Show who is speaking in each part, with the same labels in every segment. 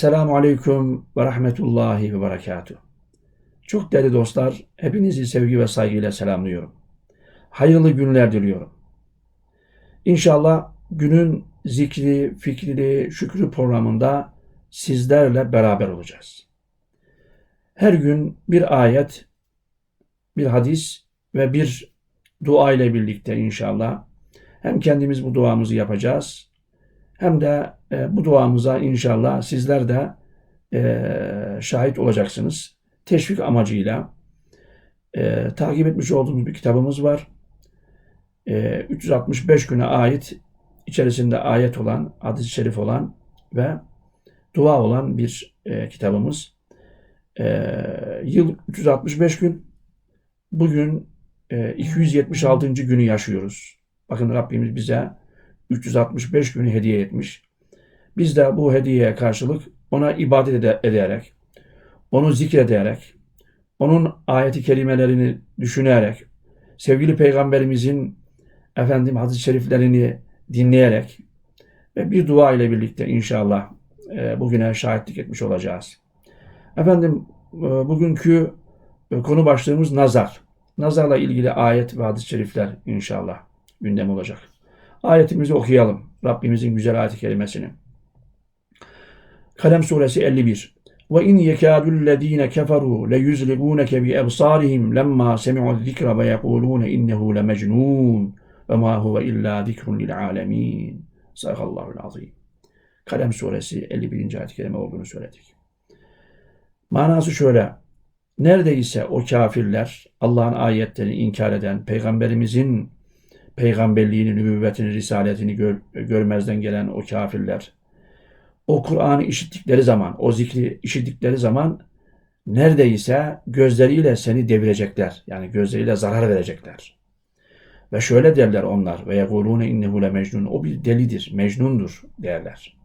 Speaker 1: Esselamu Aleyküm ve Rahmetullahi ve Berekatuhu. Çok değerli dostlar, hepinizi sevgi ve saygıyla selamlıyorum. Hayırlı günler diliyorum. İnşallah günün zikri, fikri, şükrü programında sizlerle beraber olacağız. Her gün bir ayet, bir hadis ve bir dua ile birlikte inşallah hem kendimiz bu duamızı yapacağız hem de e, bu duamıza inşallah sizler de e, şahit olacaksınız. Teşvik amacıyla e, takip etmiş olduğumuz bir kitabımız var. E, 365 güne ait içerisinde ayet olan, hadis-i şerif olan ve dua olan bir kitabımız. Yıl 365 gün. Bugün e, 276. günü yaşıyoruz. Bakın Rabbimiz bize 365 günü hediye etmiş. Biz de bu hediyeye karşılık ona ibadet ede- ederek, onu zikrederek, onun ayeti kelimelerini düşünerek, sevgili peygamberimizin efendim hadis-i şeriflerini dinleyerek ve bir dua ile birlikte inşallah e, bugüne şahitlik etmiş olacağız. Efendim e, bugünkü e, konu başlığımız nazar. Nazarla ilgili ayet ve hadis-i şerifler inşallah gündem olacak. Ayetimizi okuyalım. Rabbimizin güzel ayet-i kerimesini. Kalem suresi 51. Ve in yekâdullezîne keferû leyuzligûneke bi ebsârihim lemmâ semi'u zikra ve yekulûne innehu lemecnûn ve mâ huve illâ zikrun lil âlemîn. Sadakallahul azîm. Kalem suresi 51. ayet-i kerime olduğunu söyledik. Manası şöyle. Neredeyse o kafirler Allah'ın ayetlerini inkar eden, peygamberimizin peygamberliğini, nübüvvetini, risaletini gör, görmezden gelen o kafirler, o Kur'an'ı işittikleri zaman, o zikri işittikleri zaman neredeyse gözleriyle seni devirecekler. Yani gözleriyle zarar verecekler. Ve şöyle derler onlar ve yekulune innehu le mecnun. O bir delidir, mecnundur derler.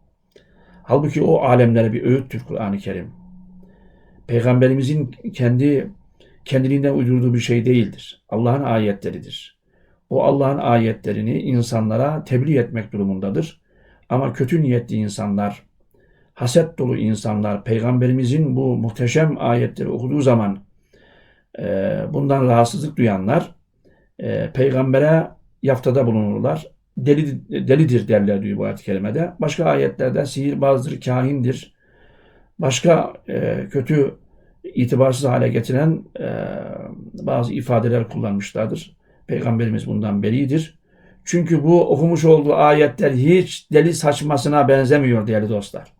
Speaker 1: Halbuki o alemlere bir öğüttür Kur'an-ı Kerim. Peygamberimizin kendi kendiliğinden uydurduğu bir şey değildir. Allah'ın ayetleridir. O Allah'ın ayetlerini insanlara tebliğ etmek durumundadır. Ama kötü niyetli insanlar, haset dolu insanlar, peygamberimizin bu muhteşem ayetleri okuduğu zaman e, bundan rahatsızlık duyanlar e, peygambere yaftada bulunurlar. Deli, delidir derler diyor bu ayet-i kerimede. Başka ayetlerde sihirbazdır, kahindir. Başka e, kötü itibarsız hale getiren e, bazı ifadeler kullanmışlardır. Peygamberimiz bundan beridir. Çünkü bu okumuş olduğu ayetler hiç deli saçmasına benzemiyor değerli dostlar.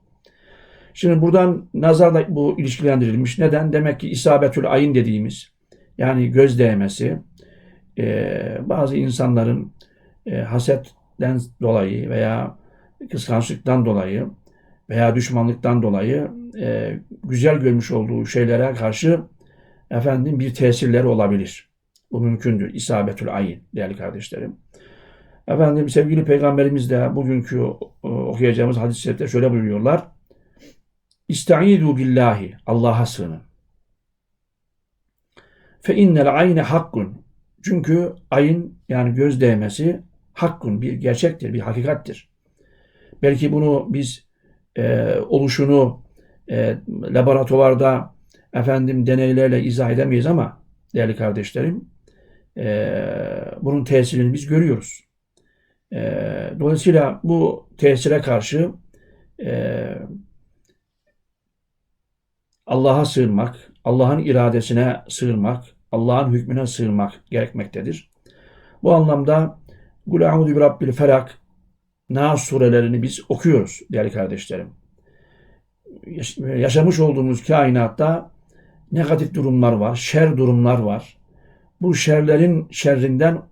Speaker 1: Şimdi buradan nazarla bu ilişkilendirilmiş. Neden? Demek ki isabetül ayın dediğimiz yani göz değmesi e, bazı insanların e, hasetten dolayı veya kıskançlıktan dolayı veya düşmanlıktan dolayı e, güzel görmüş olduğu şeylere karşı efendim bir tesirleri olabilir. Bu mümkündür. İsabetül ayın değerli kardeşlerim. Efendim sevgili peygamberimiz de bugünkü e, okuyacağımız hadis-i şerifte şöyle buyuruyorlar. İstaizu billahi. Allah'a sığının. Fe innel ayne hakkun. Çünkü ayın yani göz değmesi hakkun bir gerçektir, bir hakikattir. Belki bunu biz e, oluşunu e, laboratuvarda efendim deneylerle izah edemeyiz ama değerli kardeşlerim e, bunun tesirini biz görüyoruz. E, dolayısıyla bu tesire karşı e, Allah'a sığınmak, Allah'ın iradesine sığınmak, Allah'ın hükmüne sığınmak gerekmektedir. Bu anlamda Kul a'udü bi rabbil felak Nas surelerini biz okuyoruz değerli kardeşlerim. Yaşamış olduğumuz kainatta negatif durumlar var, şer durumlar var. Bu şerlerin şerrinden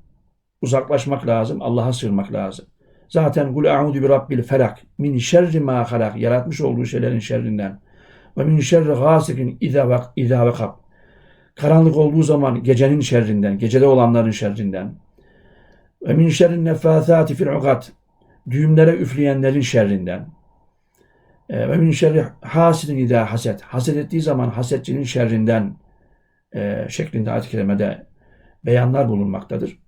Speaker 1: uzaklaşmak lazım, Allah'a sığınmak lazım. Zaten kul a'udü bi rabbil felak min şerri ma halak yaratmış olduğu şeylerin şerrinden ve min şerri gasikin iza vak vakab karanlık olduğu zaman gecenin şerrinden, gecede olanların şerrinden. Ve min şerrin nefasati fil ukad düğümlere üfleyenlerin şerrinden. E, ve min şerri hasidin idâ haset. Haset ettiği zaman hasetçinin şerrinden e, şeklinde ayet-i kerimede beyanlar bulunmaktadır.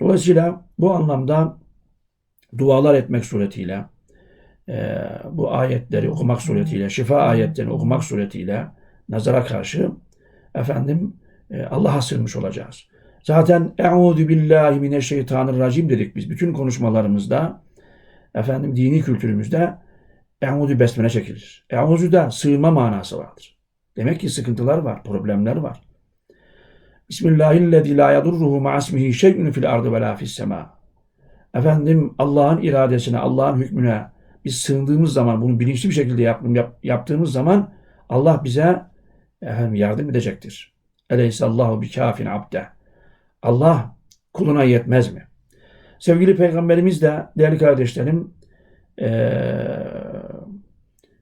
Speaker 1: Dolayısıyla bu anlamda dualar etmek suretiyle e, bu ayetleri okumak suretiyle, şifa ayetlerini okumak suretiyle nazara karşı efendim e, Allah'a sığınmış olacağız. Zaten Euzu billahi mineşşeytanirracim dedik biz bütün konuşmalarımızda efendim dini kültürümüzde Euzu besmele çekilir. Euzu'da sığınma manası vardır. Demek ki sıkıntılar var, problemler var. Bismillahirrahmanirrahim. La yadurruhu ma'asmihi şey'un fil ardı ve la fis sema. Efendim Allah'ın iradesine, Allah'ın hükmüne biz sığındığımız zaman, bunu bilinçli bir şekilde yap, yap, yaptığımız zaman Allah bize efendim, yardım edecektir. Eleyhissallahu bi kafin abde. Allah kuluna yetmez mi? Sevgili Peygamberimiz de değerli kardeşlerim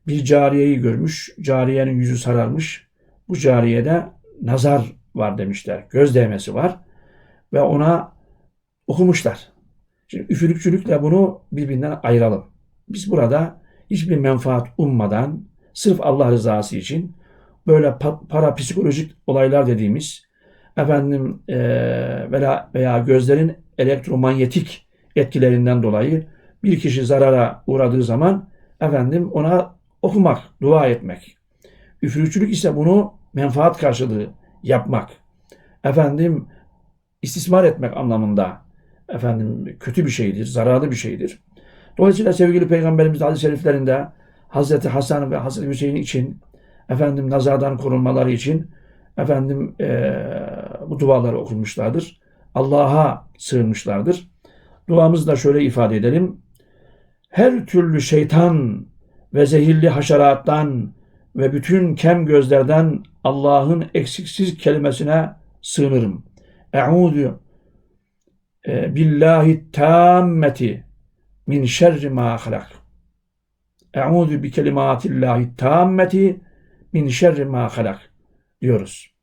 Speaker 1: bir cariyeyi görmüş. Cariyenin yüzü sararmış. Bu cariyede nazar var demişler. Göz değmesi var. Ve ona okumuşlar. Şimdi üfürükçülükle bunu birbirinden ayıralım. Biz burada hiçbir menfaat ummadan sırf Allah rızası için böyle pa- parapsikolojik olaylar dediğimiz efendim eee, veya, veya gözlerin elektromanyetik etkilerinden dolayı bir kişi zarara uğradığı zaman efendim ona okumak, dua etmek. Üfürükçülük ise bunu menfaat karşılığı yapmak. Efendim istismar etmek anlamında efendim kötü bir şeydir, zararlı bir şeydir. Dolayısıyla sevgili Peygamberimiz hadis-i şeriflerinde Hazreti Hasan ve Hazreti Hüseyin için efendim nazardan korunmaları için efendim eee, bu duaları okunmuşlardır. Allah'a sığınmışlardır. Duamızı da şöyle ifade edelim. Her türlü şeytan ve zehirli haşerattan ve bütün kem gözlerden Allah'ın eksiksiz kelimesine sığınırım. Eûzu e, billahi tammeti min şerri ma halak. Eûzu bi kelimatillahi tammeti min şerri ma halak diyoruz.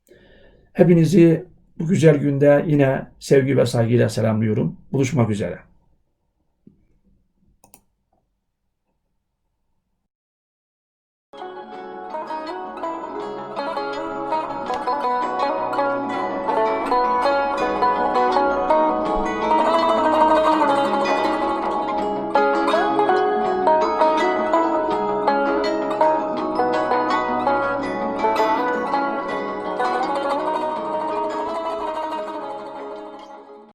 Speaker 1: Hepinizi bu güzel günde yine sevgi ve saygıyla selamlıyorum. Buluşmak üzere.